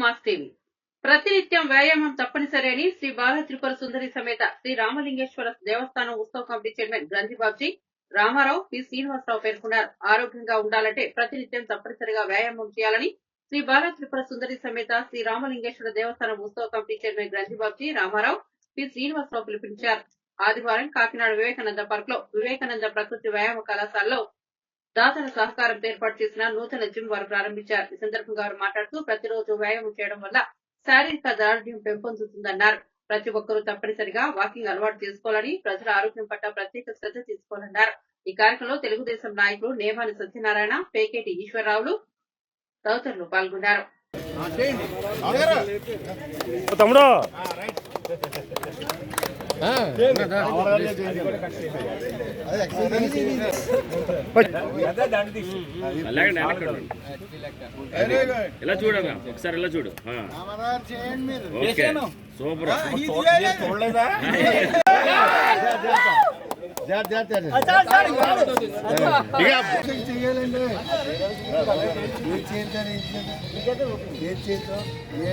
Mass TV ప్రతినిత్యం వ్యాయామం తప్పనిసరి అని శ్రీ బాల త్రిపుర సుందరి సమేత శ్రీ రామలింగేశ్వర దేవస్థానం ఉత్సవ కమిటీ చైర్మన్ గ్రంథి బాబ్జీ రామారావు పి. శ్రీనివాసరావు పేర్కొన్నారు. ఆరోగ్యంగా ఉండాలంటే ప్రతినిత్యం తప్పనిసరిగా వ్యాయామం చేయాలని శ్రీ బాల త్రిపుర సుందరి సమేత శ్రీ రామలింగేశ్వర దేవస్థానం ఉత్సవ కమిటీ చైర్మన్ గ్రంథి బాబ్జీ రామారావు పి. శ్రీనివాసరావు పిలుపునిచ్చారు. ఆదివారం కాకినాడ వివేకానంద పార్క్లో వివేకానంద ప్రకృతి వ్యాయామ కళాశాలలో దాతల సహకారంతో ఏర్పాటు చేసిన నూతన జిమ్ వారు ప్రారంభించారు. ఈ సందర్భంగా వారు మాట్లాడుతూ ప్రతిరోజు వ్యాయామం చేయడం వల్ల శారీరక దారుఢ్యం పెంపొందుతుందన్నారు. ప్రతి ఒక్కరూ తప్పనిసరిగా వాకింగ్ అలవాటు చేసుకోవాలని ప్రజల ఆరోగ్యం పట్ల ప్రత్యేక శ్రద్ధ తీసుకోవాలన్నారు. ఈ కార్యక్రమంలో తెలుగుదేశం నాయకులు నేమాని సత్యనారాయణ పేకేటి ఈశ్వరరావులు తదితరులు పాల్గొన్నారు. ఇలా చూడగా ఒకసారి ఇలా చూడు. సూపర్. చేయాలండి ఏ చేద్దాం ఏ చేద్దాం ఏ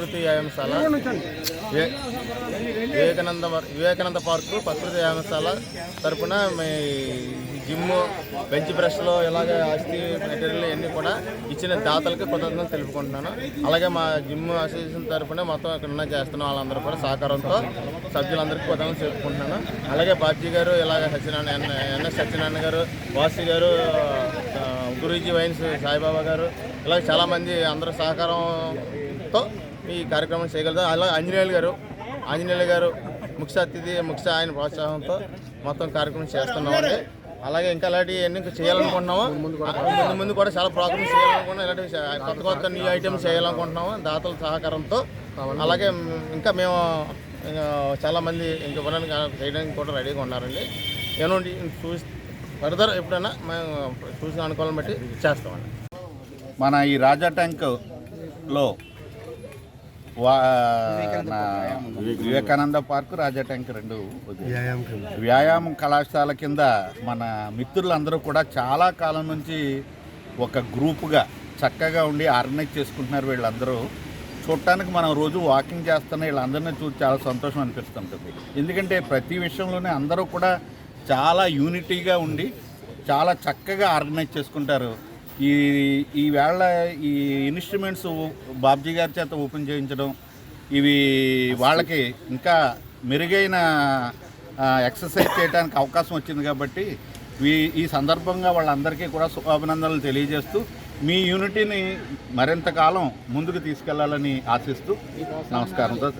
ప్రకృతి వ్యాయామశాల వివే- వివేకానంద వివేకానంద పార్కు ప్రకృతి వ్యాయామశాల తరపున మీ జిమ్ బెంచ్ బ్రష్లో ఇలాగే ఆస్తి మెటీరియల్ అన్నీ కూడా ఇచ్చిన దాతలకి కృతజ్ఞతలు తెలుపుకుంటున్నాను. అలాగే మా జిమ్ అసోసియేషన్ తరపున మొత్తం ఇక్కడ ఉన్న చేస్తున్న వాళ్ళందరూ కూడా సహకారంతో సభ్యులందరికీ కృతజ్ఞతలు తెలుపుకుంటున్నాను. అలాగే బాబ్జీ గారు ఇలాగ సత్యనారాయణ ఎన్- ఎన్ఎస్ సత్యనారాయణ గారు వాసి గారు గురూజీ వైన్స్ సాయిబాబా గారు ఇలాగ చాలామంది అందరూ సహకారంతో ఈ కార్యక్రమం చేయగలుగుతాం అలా ఆంజనేయులు గారు ఆంజనేయులు గారు ముఖ్య అతిథి ముఖ్య ఆయన ప్రోత్సాహంతో మొత్తం కార్యక్రమం చేస్తున్నామండి. అలాగే ఇంకా ఇలాంటివి ఎన్ని చేయాలనుకుంటున్నాము. ముందు ముందు కూడా చాలా ప్రోగ్రామ్స్ చేయాలనుకుంటున్నాం ఇలాంటి కొత్త కొత్త న్యూ ఐటమ్స్ చేయాలనుకుంటున్నాము. దాతల సహకారంతో. అలాగే ఇంకా మేము ఇంకా చాలామంది ఇంక ఇవ్వడానికి చేయడానికి కూడా రెడీగా ఉన్నారండి. ఏమండి చూసి ఫర్దర్ ఎప్పుడైనా మేము చూసిన అనుకోవాలని బట్టి చేస్తామండి. మన ఈ రాజా ట్యాంక్లో వివేకానంద పార్కు రాజా ట్యాంక్ రెండు. వ్యాయామం కళాశాల కింద మన మిత్రులందరూ కూడా చాలా కాలం నుంచి ఒక గ్రూపుగా చక్కగా ఉండి ఆర్గనైజ్ చేసుకుంటున్నారు వీళ్ళందరూ. చూడటానికి మనం రోజు వాకింగ్ చేస్తున్న వీళ్ళందరినీ చూసి చాలా సంతోషం అనిపిస్తుంటుంది. ఎందుకంటే ప్రతి విషయంలోనే అందరూ కూడా చాలా యూనిటీగా ఉండి చాలా చక్కగా ఆర్గనైజ్ చేసుకుంటారు. ఈ ఈ వేళ ఈ ఇన్స్ట్రుమెంట్స్ బాబ్జీ గారి చేత ఓపెన్ చేయించడం ఇవి వాళ్ళకి ఇంకా మెరుగైన ఎక్సర్సైజ్ చేయడానికి అవకాశం వచ్చింది కాబట్టి ఈ ఈ సందర్భంగా వాళ్ళందరికీ కూడా శుభాభినందనలు తెలియజేస్తూ మీ యూనిటీని మరింత కాలం ముందుకు తీసుకెళ్ళాలని ఆశిస్తూ నమస్కారంతో